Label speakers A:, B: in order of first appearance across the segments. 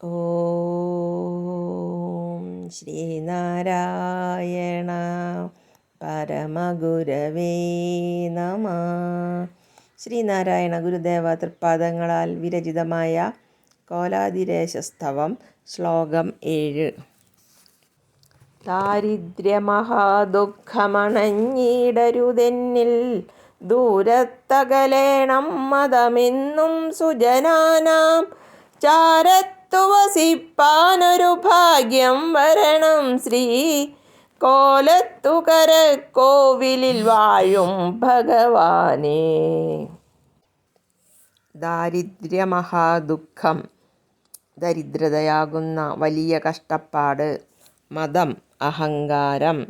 A: ഓം ശ്രീനാരായണ പരമഗുരവേ നമ. ശ്രീനാരായണ ഗുരുദേവ തൃപ്പാദങ്ങളാൽ വിരചിതമായ കോലാതിരേശസ്തവം ശ്ലോകം ഏഴ്. ദാരിദ്ര്യമഹാദുഃഖമണഞ്ഞിടരുതെന്നിൽ ദൂരത്തകലേണം മതമെന്നും സുജനാനാം ചാരത്തു വസിപ്പാനൊരു ഭാഗ്യം വരണം ശ്രീ കോലത്തുകര കോവിലിൽ വാഴും ഭഗവാനെ. ദാരിദ്ര്യമഹാദുഃഖം ദരിദ്രതയാകുന്ന വലിയ കഷ്ടപ്പാട് മതം അഹങ്കാരം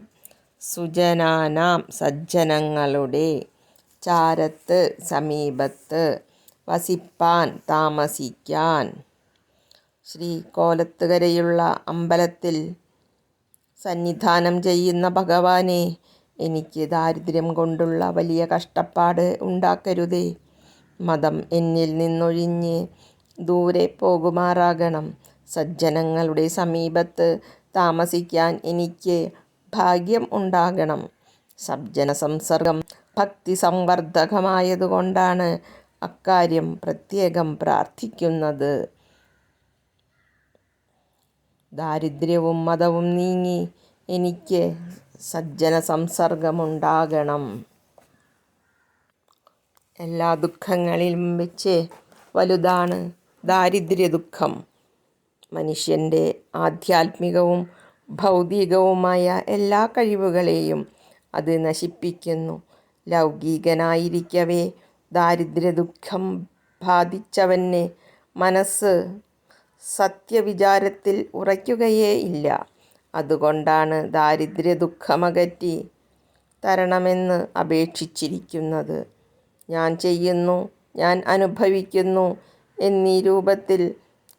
A: സുജനാനാം സജ്ജനങ്ങളുടെ ചാരത്ത് സമീപത്ത് വസിപ്പാൻ താമസിക്കാൻ ശ്രീ കോലത്തുകരയുള്ള അമ്പലത്തിൽ സന്നിധാനം ചെയ്യുന്ന ഭഗവാനെ എനിക്ക് ദാരിദ്ര്യം കൊണ്ടുള്ള വലിയ കഷ്ടപ്പാട് ഉണ്ടാക്കരുതേ. മതം എന്നിൽ നിന്നൊഴിഞ്ഞ് ദൂരെ പോകുമാറാകണം. സജ്ജനങ്ങളുടെ സമീപത്ത് താമസിക്കാൻ എനിക്ക് ഭാഗ്യം ഉണ്ടാകണം. സജ്ജന സംസർഗം ഭക്തി സംവർദ്ധകമായതുകൊണ്ടാണ് അക്കാര്യം പ്രത്യേകം പ്രാർത്ഥിക്കുന്നത്. ദാരിദ്ര്യവും മതവും നീങ്ങി എനിക്ക് സജ്ജന സംസർഗമുണ്ടാകണം എല്ലാ ദുഃഖങ്ങളിലും വെച്ച് വലുതാണ് ദാരിദ്ര്യ ദുഃഖം മനുഷ്യന്റെ ആധ്യാത്മികവും ഭൗതികവുമായ എല്ലാ കഴിവുകളെയും അത് നശിപ്പിക്കുന്നു. ലൗകികനായിരിക്കവേ ദാരിദ്ര്യ ദുഃഖം ബാധിച്ചവന് മനസ്സ് സത്യവിചാരത്തിൽ ഉറയ്ക്കുകയേ ഇല്ല. അതുകൊണ്ടാണ് ദാരിദ്ര്യ ദുഃഖമകറ്റി തരണമെന്ന് അപേക്ഷിച്ചിരിക്കുന്നത്. ഞാൻ ചെയ്യുന്നു ഞാൻ അനുഭവിക്കുന്നു എന്നീ രൂപത്തിൽ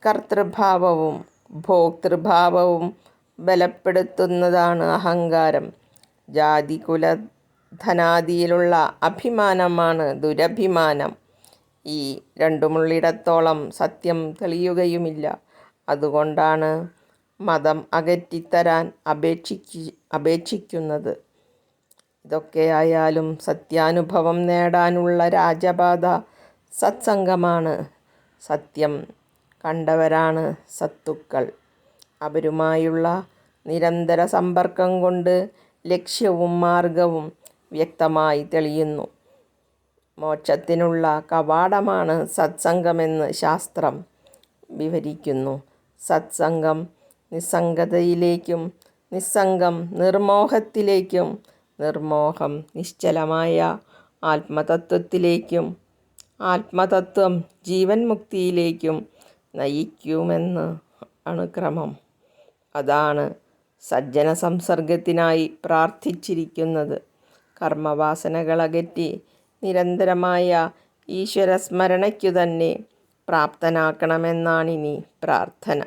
A: കർത്തൃഭാവവും ഭോക്തൃഭാവവും ബലപ്പെടുത്തുന്നതാണ് അഹങ്കാരം. ജാതി കുല ധനാദിയിലുള്ള അഭിമാനമാണ് ദുരഭിമാനം. ഈ രണ്ടുമുള്ളിടത്തോളം സത്യം തെളിയുകയുമില്ല. അതുകൊണ്ടാണ് മതം അകറ്റിത്തരാൻ അപേക്ഷിക്ക് അപേക്ഷിക്കുന്നത്. ഇതൊക്കെയായാലും സത്യാനുഭവം നേടാനുള്ള രാജപാത സത്സംഗമാണ്. സത്യം കണ്ടവരാണ് സത്തുക്കൾ. അവരുമായുള്ള നിരന്തര സമ്പർക്കം കൊണ്ട് ലക്ഷ്യവും മാർഗവും വ്യക്തമായി തെളിയുന്നു. മോക്ഷത്തിനുള്ള കവാടമാണ് സത്സംഗമെന്ന് ശാസ്ത്രം വിവരിക്കുന്നു. സത്സംഗം നിസ്സംഗതയിലേക്കും നിസ്സംഗം നിർമോഹത്തിലേക്കും നിർമോഹം നിശ്ചലമായ ആത്മതത്വത്തിലേക്കും ആത്മതത്വം ജീവൻ മുക്തിയിലേക്കും നയിക്കുമെന്ന് അണുക്രമം അതാണ് സജ്ജന സംസർഗത്തിനായി പ്രാർത്ഥിച്ചിരിക്കുന്നത്. കർമ്മവാസനകളകറ്റി നിരന്തരമായ ഈശ്വരസ്മരണയ്ക്കു തന്നെ പ്രാപ്തനാക്കണമെന്നാണിനി പ്രാർത്ഥന.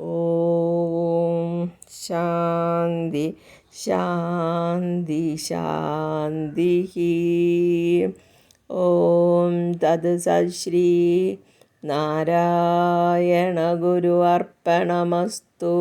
A: ഓം ശാന്തി ശാന്തി ശാന്തി ഓം തത് ശ്രീ നാരായണ ഗുരു അർപ്പണമസ്തു.